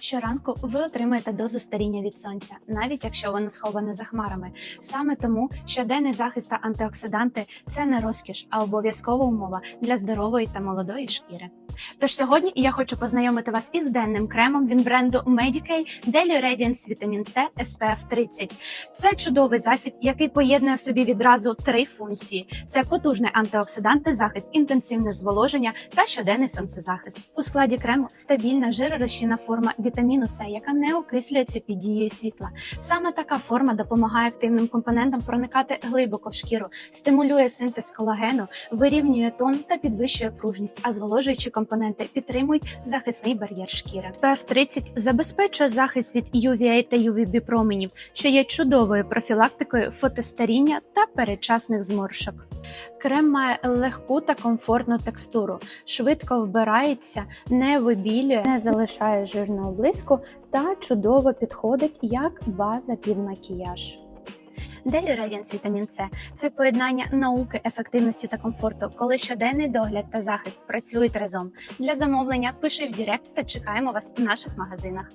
Щоранку ви отримаєте дозу старіння від сонця, навіть якщо воно сховане за хмарами. Саме тому щоденний захист та антиоксиданти це не розкіш, а обов'язкова умова для здорової та молодої шкіри. Тож сьогодні я хочу познайомити вас із денним кремом від бренду Medicay Daily Radiance Vitamin C SPF 30. Це чудовий засіб, який поєднує в собі відразу три функції: це потужний антиоксидант, захист, інтенсивне зволоження та щоденний сонцезахист. У складі крему стабільна жиророзчинна форма вітаміну С, яка не окислюється під дією світла. Саме така форма допомагає активним компонентам проникати глибоко в шкіру, стимулює синтез колагену, вирівнює тон та підвищує пружність, а зволожуючі компоненти підтримують захисний бар'єр шкіри. PF 30 забезпечує захист від UVA та UVB променів, що є чудовою профілактикою фотостаріння та передчасних зморшок. Крем має легку та комфортну текстуру, швидко вбирається, не вибілює, не залишає жирного блиску та чудово підходить як база під макіяж. Daily Radiance Vitamin C – це поєднання науки, ефективності та комфорту, коли щоденний догляд та захист працюють разом. Для замовлення пиши в Директ та чекаємо вас в наших магазинах.